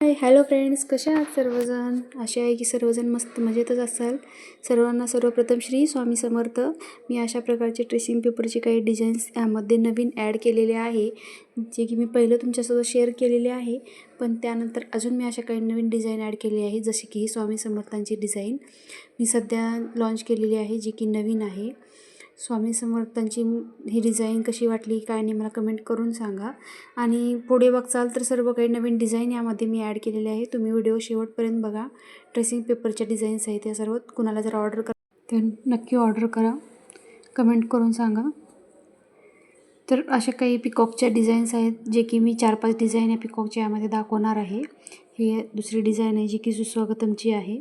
Hi hello friends कशा आहात सर्वजण? असे आहे की सर्वजण मस्त मजेतच असाल. सर्वांना सर्वप्रथम श्री स्वामी समर्थ. मी अशा प्रकारचे ट्रेसिंग पेपरचे काही डिझाईन्स यामध्ये नवीन ॲड केलेले आहे जे की मी पहिलं तुमच्यासोबत शेअर केलेले आहे. पण त्यानंतर अजून मी अशा काही नवीन डिझाईन ॲड केली आहे जसे की स्वामी समर्थांची डिझाईन मी सध्या लॉन्च केलेली आहे जी की नवीन आहे. स्वामी समर्थांची ही डिझाईन कशी वाटली काय नाही मला कमेंट करून सांगा. आणि पुढे बघचाल तर सर्व काही नवीन डिझाईन यामध्ये मी ॲड केलेले आहे. तुम्ही व्हिडिओ शेवटपर्यंत बघा. ड्रेसिंग पेपरच्या डिझाईन्स आहेत या सर्व. कुणाला जर ऑर्डर कर तर नक्की ऑर्डर करा. कमेंट करून सांगा. तर अशा काही पिकॉकच्या डिझाईन्स आहेत जे की मी चार पाच डिझाईन या पिकॉकच्या यामध्ये दाखवणार आहे. ही दुसरी डिझाईन आहे जी की सुस्वागतमची आहे.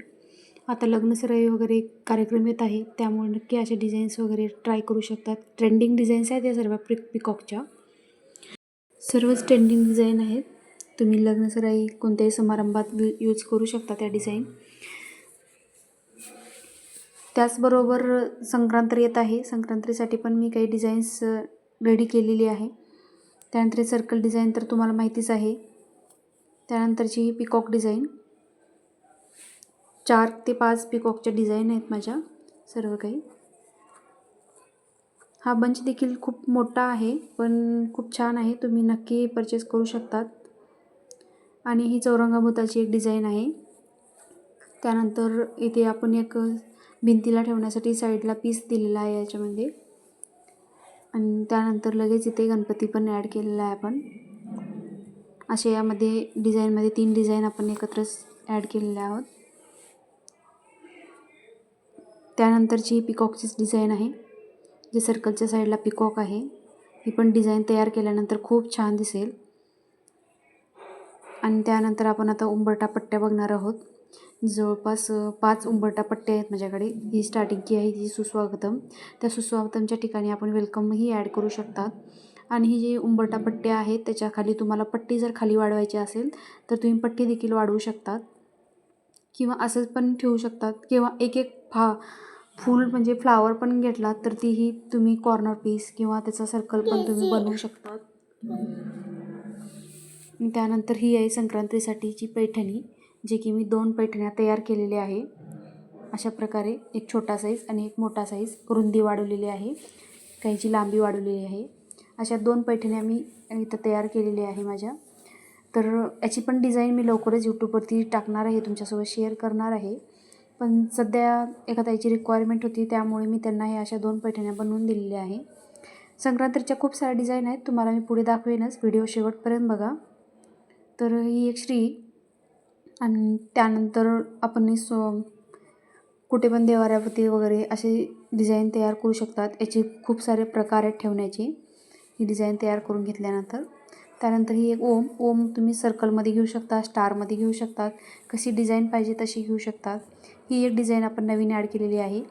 आता लग्नसराई वगैरे कार्यक्रम येत आहे त्यामुळे नक्की असे डिझाईन्स वगैरे ट्राय करू शकतात. ट्रेंडिंग डिझाईन्स आहेत या सर्व पिक पिकॉकच्या. सर्वच ट्रेंडिंग डिझाईन आहेत. तुम्ही लग्नसराई कोणत्याही समारंभात यूज करू शकता त्या डिझाईन त्याचबरोबर संक्रांत येत आहे. संक्रांतीसाठी पण मी काही डिझाईन्स रेडी केलेली आहे. त्यानंतर सर्कल डिझाईन तर तुम्हाला माहितीच आहे. त्यानंतरची ही पिकॉक डिझाईन चार ते पाच पिकॉकच्या डिझाईन आहेत माझ्या सर्व काही. हा बंच देखील खूप मोठा आहे पण खूप छान आहे. तुम्ही नक्की परचेस करू शकतात. आणि ही चौरंगाभूताची एक डिझाईन आहे. त्यानंतर इथे आपण एक भिंतीला ठेवण्यासाठी साईडला पीस दिलेला आहे याच्यामध्ये. आणि त्यानंतर लगेच इथे गणपती पण ॲड केलेला आहे आपण. असे यामध्ये डिझाईनमध्ये तीन डिझाईन आपण एकत्रच ॲड केलेले आहोत. त्यानंतरची ही पिकॉकचीच डिझाईन आहे जे सर्कलच्या साईडला पिकॉक आहे ही पण डिझाईन तयार केल्यानंतर खूप छान दिसेल. आणि त्यानंतर आपण आता उंबरटा पट्ट्या बघणार आहोत. जवळपास पाच उंबरटा पट्टे आहेत माझ्याकडे. ही स्टार्टिंगची आहे ती सुस्वागतम. त्या सुस्वागतमच्या ठिकाणी आपण वेलकमही ॲड करू शकतात. आणि ही जी उंबरटा पट्टे आहेत त्याच्याखाली तुम्हाला पट्टी जर खाली वाढवायची असेल तर तुम्ही पट्टी देखील वाढवू शकतात. किंवा असंच पण ठेवू शकतात. किंवा एक एक फा फूल म्हणजे फ्लावर पण घेतला तर तीही तुम्ही कॉर्नर पीस किंवा त्याचा सर्कल पण तुम्ही बनवू शकतात. त्यानंतर ही आहे संक्रांतीसाठीची पैठणी जे की मी दोन पैठण्या तयार केलेल्या आहे. अशा प्रकारे एक छोटा साईज आणि एक मोठा साईज रुंदी वाढवलेली आहे. काहीची लांबी वाढवलेली आहे. अशा दोन पैठण्या मी इथं तयार केलेल्या आहे माझ्या. तर याची पण डिझाईन मी लवकरच यूट्यूबवरती टाकणार आहे तुमच्यासोबत शेअर करणार आहे. पण सध्या एका ताईची रिक्वायरमेंट होती त्यामुळे मी त्यांना हे अशा दोन पैठण्या बनवून दिलेल्या आहे. संक्रांतीच्या खूप साऱ्या डिझाईन आहेत तुम्हाला मी पुढे दाखवेनच. व्हिडिओ शेवटपर्यंत बघा. तर ही एक श्री आणि त्यानंतर आपण सो कुठे पण देवाऱ्यावरती वगैरे असे डिझाईन तयार करू शकतात. याचे खूप सारे प्रकार आहेत ठेवण्याचे. ही डिझाईन तयार करून घेतल्यानंतर. त्यानंतर ही एक ओम ओम तुम्ही सर्कलमध्ये घेऊ शकता स्टारमध्ये घेऊ शकतात कशी डिझाईन पाहिजे तशी घेऊ शकतात. ही एक डिझाईन आपण नवीन ॲड केलेली आहे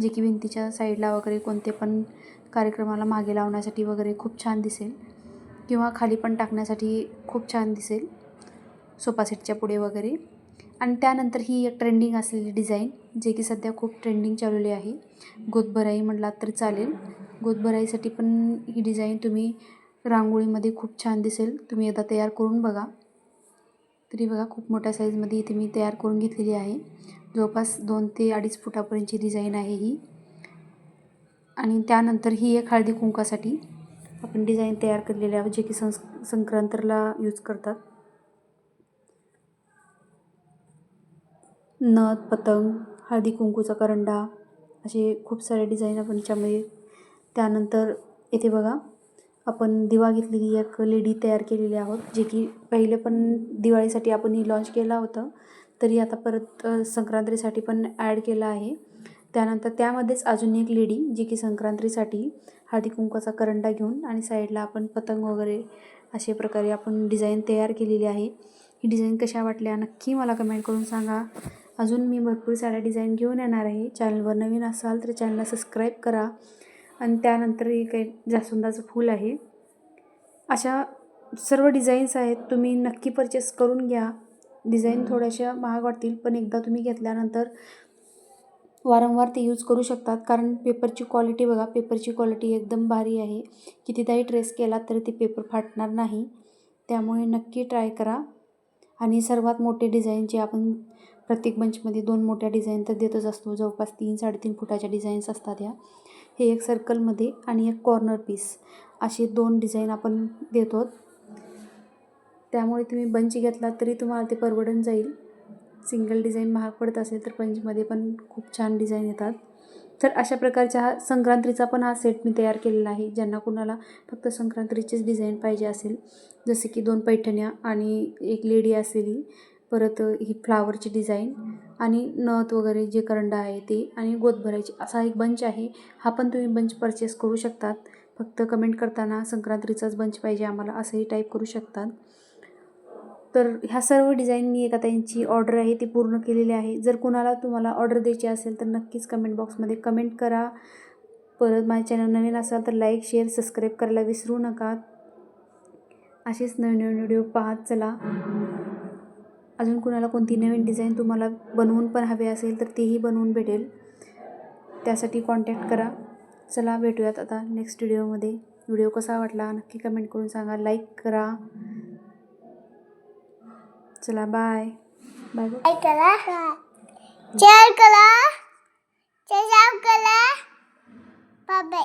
जे की भिंतीच्या साईडला वगैरे कोणते पण कार्यक्रमाला मागे लावण्यासाठी वगैरे खूप छान दिसेल. किंवा खाली पण टाकण्यासाठी खूप छान दिसेल सोपासेटच्या पुढे वगैरे. आणि त्यानंतर ही एक ट्रेंडिंग असलेली डिझाईन जे की सध्या खूप ट्रेंडिंग चालवली आहे. गोदभराई म्हटलात तर चालेल. गोदभराईसाठी पण ही डिझाईन तुम्ही रांगोळीमध्ये खूप छान दिसेल. तुम्ही एकदा तयार करून बघा. तरी बघा खूप मोठ्या साईजमध्ये इथे मी तयार करून घेतलेली आहे. जवळपास दोन ते अडीच फुटापर्यंतची डिझाईन आहे ही. आणि त्यानंतर ही एक हळदी कुंकासाठी आपण डिझाईन तयार केलेले आहे जे की संस संक्रांतला यूज करतात. नथ पतंग हळदी कुंकूचा करंडा असे खूप सारे डिझाईन आपण त्यामध्ये. त्यानंतर इथे बघा आपण दिवा घेतलेली एक लेडी तयार केलेली आहोत जे की पहिले पण दिवाळीसाठी आपण ही लॉन्च केला होतं. तरी आता परत संक्रांतीसाठी पण ॲड केलं आहे. त्यानंतर त्यामध्येच अजून एक लेडी जी की संक्रांतीसाठी हळदी कुंकवाचा करंडा घेऊन आणि साईडला आपण पतंग वगैरे अशा प्रकारे आपण डिझाईन तयार केलेली आहे. ही डिझाईन कशा वाटल्या नक्की मला कमेंट करून सांगा. अजून मी भरपूर साऱ्या डिझाईन घेऊन येणार आहे. चॅनलवर नवीन असाल तर चॅनलला सबस्क्राईब करा. आणि त्यानंतर हे काही जास्वंदाचं फूल आहे. अशा सर्व डिझाईन्स आहेत तुम्ही नक्की परचेस करून घ्या. डिझाईन थोड्याशा महाग वाटतील पण एकदा तुम्ही घेतल्यानंतर वारंवार ते यूज करू शकतात. कारण पेपरची क्वालिटी बघा पेपरची क्वालिटी एकदम भारी आहे. कितीदाही ट्रेस केला तरी ते पेपर फाटणार नाही. त्यामुळे नक्की ट्राय करा. आणि सर्वात मोठे डिझाईन जे आपण प्रत्येक बंचमध्ये दोन मोठ्या डिझाईन तर देतच असतो. जवळपास तीन साडेतीन फुटाच्या डिझाईन्स असतात ह्या हे एक सर्कलमध्ये आणि एक कॉर्नर पीस असे दोन डिझाईन आपण देतो. त्यामुळे तुम्ही बंच घेतला तरी तुम्हाला ते परवडून जाईल. सिंगल डिझाईन महाग पडत असेल तर बंचमध्ये पण खूप छान डिझाईन येतात. तर अशा प्रकारचा हा संक्रांतीचा पण हा सेट मी तयार केलेला आहे ज्यांना कुणाला फक्त संक्रांतीचीच डिझाईन पाहिजे असेल. जसे की दोन पैठण्या आणि एक लेडी असलेली परत ही फ्लावरची डिझाईन आणि नथ वगैरे जे करंडा आहे ते आणि गोत भरायची असा एक बंच आहे. हा पण तुम्ही बंच परचेस करू शकतात. फक्त कमेंट करताना संक्रांतीचाच बंच पाहिजे आम्हाला असंही टाईप करू शकतात. तर ह्या सर्व डिझाईन मी एका त्यांची ऑर्डर आहे ती पूर्ण केलेली आहे. जर कुणाला तुम्हाला ऑर्डर द्यायची असेल तर नक्कीच कमेंट बॉक्समध्ये कमेंट करा. परत माझ्या चॅनल नवीन असाल तर लाईक शेअर सबस्क्राईब करायला विसरू नका. असेच नवीन नवीन व्हिडिओ पाहत चला. अजून कुणाला कोणती नवीन डिझाईन तुम्हाला बनवून पण हवे असेल तर तेही बनवून भेटेल. त्यासाठी कॉन्टॅक्ट करा. चला भेटूयात आता नेक्स्ट व्हिडिओमध्ये व्हिडिओ कसा वाटला नक्की कमेंट करून सांगा. लाईक करा. चला बाय बाय बाय करा. शेअर करा. सबस्क्राईब करा. Bye bye